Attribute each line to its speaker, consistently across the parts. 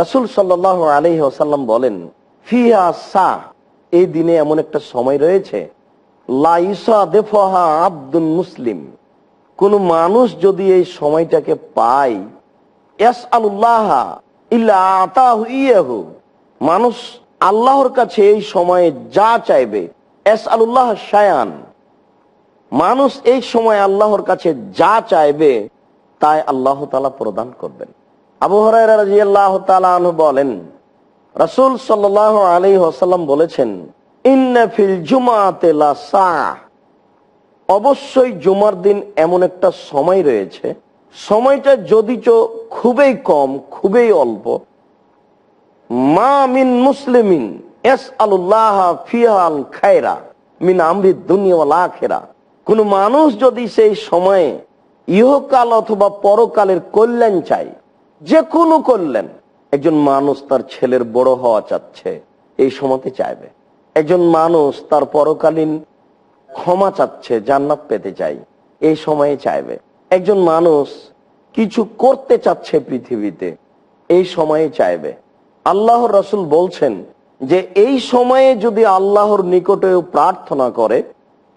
Speaker 1: রাসুল সাল্লাহ আলহি আসাল্লাম বলেন, ফিহা সা, এই দিনে এমন একটা সময় রয়েছে আব্দুল মুসলিম। কোন মানুষ যদি এই সময়টাকে পায় মানুষ আল্লাহর কাছে এই সময়ে যা চাইবে এস আল্লাহ শায়ান। মানুষ এই সময় আল্লাহর কাছে যা চাইবে, তাই আল্লাহ তালা প্রদান করবেন। আবু হরাই বলেন, রাসুল সাল্লাহ আলী আসাল্লাম বলেছেন ইন্নাফিল জুমাতে। অবশ্যই জুমার দিন এমন একটা সময় রয়েছে। সময়টা যদিচ খুবই কম, খুবই অল্প। মা মিন মুসলিমিন এস আল্লাহ ফিয়াল খায়রা মিন আমরি দুনিয়া খেরা কোন মানুষ যদি সেই সময়ে ইহকাল অথবা পরকালের কল্যাণ চাই যে কোনো কল্যাণ একজন মানুষ তার ছেলের বড় হওয়া চাচ্ছে, এই সময়তে চাইবে। একজন মানুষ তার পরকালীন ক্ষমা চাচ্ছে, জান্নাত পেতে চাই, এই সময়ে চাইবে। একজন মানুষ কিছু করতে চাচ্ছে পৃথিবীতে, এই সময়ে চাইবে। আল্লাহর রসুল বলছেন যে, এই সময়ে যদি আল্লাহর নিকটেও প্রার্থনা করে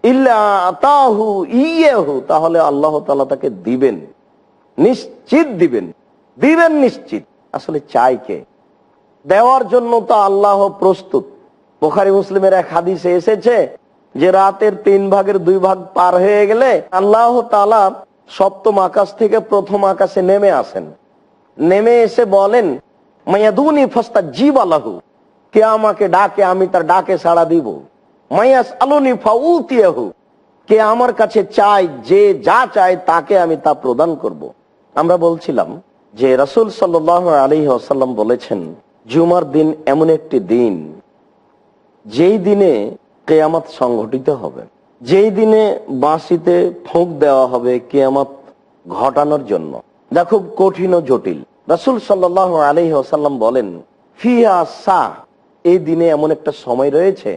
Speaker 1: ইল্লাহু ইয়েহু, তাহলে আল্লাহ তালা তাকে দিবেন, নিশ্চিত দিবেন। দিবেন নিশ্চিত। আসলে চাই কে? দেওয়ার জন্য তো আল্লাহ প্রস্তুত। বোখারি মুসলিমের এক হাদিসে এসেছে যে রাতের তিন ভাগের দুই ভাগ পার হয়ে গেলে আল্লাহ তালা সপ্তম আকাশ থেকে প্রথম আকাশে নেমে আসেন। নেমে এসে বলেন, মায়াদুনি ফস্তা জীব আল্লাহু কে আমাকে ডাকে, আমি তার ডাকে সাড়া দিব। মায়াস আলুনি ফাউতিয়াহু। কে আমার কাছে চাই যে যা চায় তাকে আমি তা প্রদান করব। আমরা বলছিলাম যে রাসুল সাল্লাহ আলী আসাল্লাম বলেছেন, জুমার দিন এমন একটি দিন, যেই দিনে কেয়ামত সংঘটিত হবে। যেই দিনে বাঁশিতে ফোঁক দেওয়া হবে কেয়ামত ঘটানোর জন্য। যা খুব কঠিন ও জটিল। রাসুল সাল্লাহ আলহি আসাল্লাম বলেন ফিয়া সা, এই দিনে এমন একটা সময় রয়েছে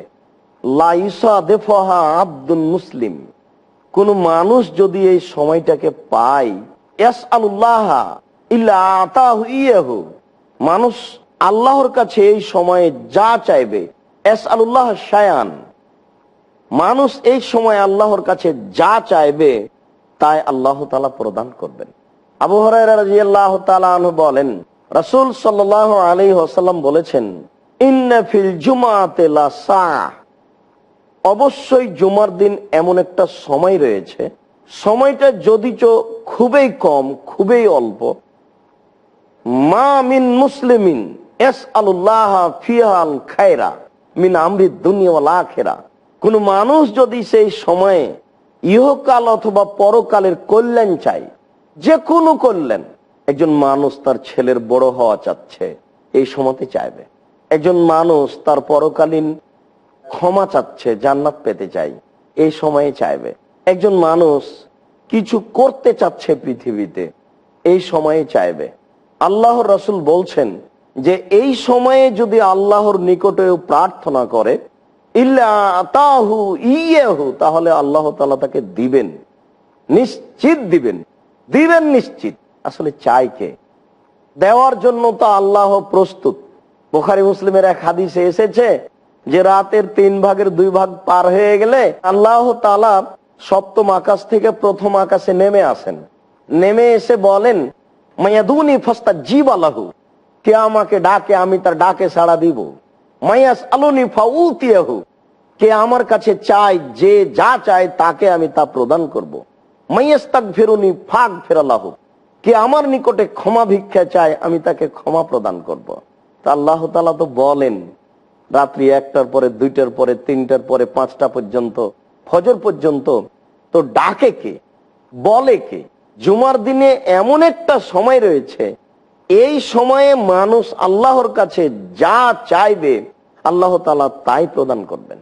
Speaker 1: লাইসা দেফহা আব্দুল মুসলিম। কোন মানুষ যদি এই সময়টাকে পায় ইয়াহু। মানুষ আল্লাহর কাছে এই সময়ে যা চাইবে এস আল্লাহ শায়ান। মানুষ এই সময় আল্লাহর কাছে যা চাইবে, তাই আল্লাহ তালা প্রদান করবেন। আবু হরাইরাহ বলেন, রাসুল সাল্লাহ আলী আসাল্লাম বলেছেন। অবশ্যই জুমার দিন এমন একটা সময় রয়েছে। সময়টা যদিচ খুবই কম, খুবই অল্প মা মিন মুসলিমিন এস আল্লাহ ফিয়াল খায়রা মিন আমরি দুনিয়া খেরা কোন মানুষ যদি সেই সময়ে ইহকাল অথবা পরকালের কল্যাণ চাই যে কোনো কল্যাণ, একজন মানুষ তার ছেলের বড় হওয়া চাচ্ছে, এই সময়তে চাইবে। একজন মানুষ তার পরকালীন ক্ষমা চাচ্ছে, জান্নাত পেতে চাই এই সময়ে চাইবে। একজন মানুষ কিছু করতে চাচ্ছে পৃথিবীতে, এই সময়ে চাইবে। আল্লাহর রসুল বলছেন যে এই সময়ে যদি আল্লাহর নিকটেও প্রার্থনা করে ইল্লাহু ইয়েহু, তাহলে আল্লাহ তালা তাকে দিবেন, নিশ্চিত দিবেন। দিবেন নিশ্চিত। আসলে চাই কে? দেওয়ার জন্য তো আল্লাহ প্রস্তুত। বোখারি মুসলিমের এক হাদিসে এসেছে যে রাতের তিন ভাগের দুই ভাগ পার হয়ে গেলে আল্লাহ তালা সপ্তম আকাশ থেকে প্রথম আকাশে নেমে আসেন। নেমে এসে বলেন মায়াদুনি ফস্তা জীব আল্লাহু কে আমাকে ডাকে, আমি তার ডাকে সাড়া দিব। মায়াস আলুনি ফাউতিয়াহু। কে আমার কাছে চাই যে যা চায় তাকে আমি তা প্রদান করব। মাইয়াস তাক ফেরুনি কে আমার নিকটে ক্ষমা ভিক্ষা চায়, আমি তাকে ক্ষমা প্রদান করব। তা আল্লাহ তালা তো বলেন, রাত্রি একটার পরে, দুইটার পরে, তিনটার পরে, পাঁচটা পর্যন্ত, ফজর পর্যন্ত তো ডাকে কে? বলে কে? জুমার দিনে এমন একটা সময় রয়েছে, এই সময়ে মানুষ আল্লাহর কাছে যা চাইবে আল্লাহ তালা তাই প্রদান করবেন।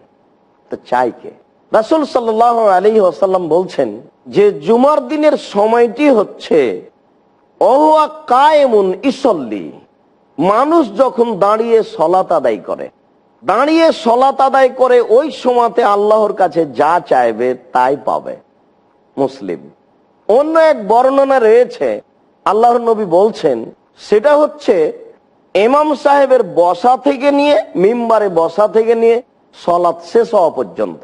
Speaker 1: তো চাই কে? রাসুল সাল্লাহ আলী আসাল্লাম বলছেন যে জুমার দিনের সময়টি হচ্ছে অহুয়া কায়েমুন ইসল্লি। মানুষ যখন দাঁড়িয়ে সলাত আদায় করে, দাঁড়িয়ে সলাত আদায় করে ওই সময়তে আল্লাহর কাছে যা চাইবে তাই পাবে। মুসলিম অন্য এক বর্ণনা রয়েছে। আল্লাহর নবী বলছেন, সেটা হচ্ছে এমাম সাহেবের বসা থেকে নিয়ে, মিম্বারে বসা থেকে নিয়ে সলাৎ শেষ হওয়া পর্যন্ত।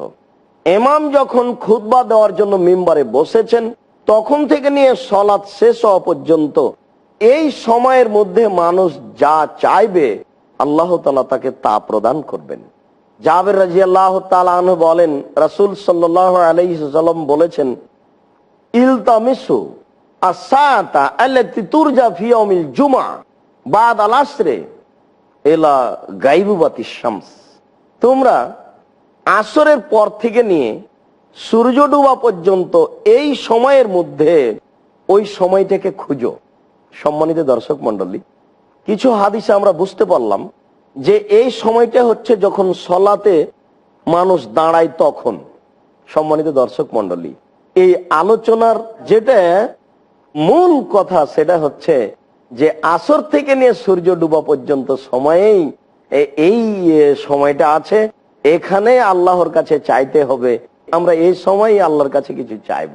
Speaker 1: এমাম যখন খুতবা দেওয়ার জন্য মিম্বারে বসেছেন, তখন থেকে নিয়ে সলাৎ শেষ হওয়া পর্যন্ত এই সময়ের মধ্যে মানুষ যা চাইবে, আল্লাহ তালা তাকে তা প্রদান করবেন। জাবের রাজি আল্লাহ বলেন, রাসুল সাল্লাহ আলাইসাল্লাম বলেছেন ইলতামিসু আসাতা আল্লাতি তুরজা ফি ইয়াউমিল জুমআ বাদ আল আসরে এলা গাইবুবাতি শামস। তোমরা আসরের পর থেকে নিয়ে সূর্য ডুবা পর্যন্ত এই সময়ের মধ্যে ওই সময়টাকে খুঁজো। সম্মানিত দর্শক মন্ডলী কিছু হাদিসে আমরা বুঝতে পারলাম যে এই সময়টা হচ্ছে যখন সলাতে মানুষ দাঁড়ায় তখন। সম্মানিত দর্শক মন্ডলী এই আলোচনার যেটা মূল কথা সেটা হচ্ছে যে আসর থেকে নিয়ে সূর্য ডুবা পর্যন্ত সময়েই এই সময়টা আছে। এখানে আল্লাহর কাছে চাইতে হবে। আমরা এই সময় আল্লাহর কাছে কিছু চাইব।